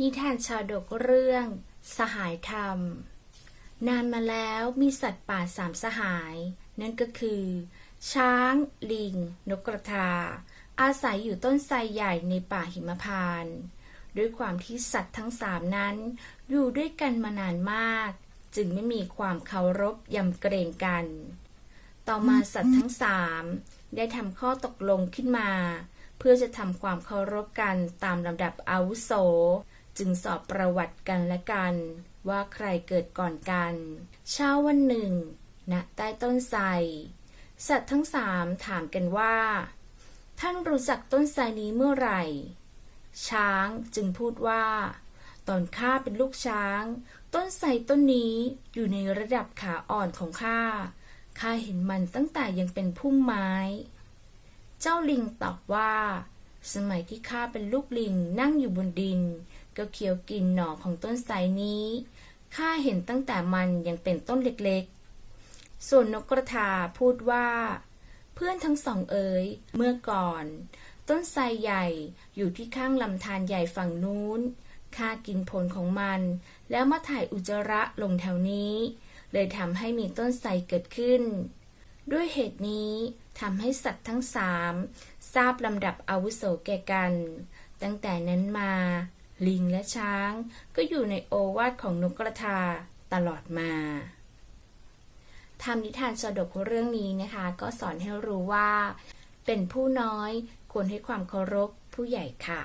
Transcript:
นิทานชาดกเรื่อง สหายธรรม นานมาแล้วมีสัตว์ป่าสามสหาย นั่นก็คือ ช้าง ลิง นกกระทา อาศัยอยู่ต้นไทรใหญ่ในป่าหิมพานต์ด้วยความที่สัตว์ทั้งสามนั้น อยู่ด้วยกันมานานมาก จึงไม่มีความเคารพยำเกรงกัน ต่อมาสัตว์ทั้งสามได้ทำข้อตกลงขึ้นมา เพื่อจะทำความเคารพกันตามลำดับอาวุโส จึงสอบประวัติกันและกัน ว่าใครเกิดก่อนกัน เช้าวันหนึ่งณใต้ต้นไทรสัตว์ทั้งสามถามกันว่า ท่านรู้จักต้นไทรนี้เมื่อไหร่ ช้างจึงพูดว่า ตอนข้าเป็นลูกช้าง ต้นไทรต้นนี้อยู่ในระดับขาอ่อนของข้าข้าเห็นมันตั้งแต่ยังเป็นพุ่มไม้ เจ้าลิงตอบว่า สมัยที่ข้าเป็นลูกลิงนั่งอยู่บนดิน ก็เคี้ยวกินหน่อของต้นไทรนี้ ข้าเห็นตั้งแต่มันยังเป็นต้นเล็กๆ ส่วนนกกระทาพูดว่า เพื่อนทั้งสองเอ๋ย เมื่อก่อน ต้นไทรใหญ่อยู่ที่ข้างลำธารใหญ่ฝั่งนู้น ข้ากินผลของมัน แล้วมาถ่ายอุจจาระลงแถวนี้ เลยทำให้มีต้นไทรเกิดขึ้น ด้วยเหตุนี้ทำให้สัตว์ทั้งสามทราบลำดับอาวุโสแก่กัน ตั้งแต่นั้นมา ลิงและช้าง ก็อยู่ในโอวาทของนกกระทาตลอดมาทำนิทานสดกเรื่องนี้นะคะ ก็สอนให้รู้ว่า เป็นผู้น้อยควรให้ความเคารพผู้ใหญ่ค่ะ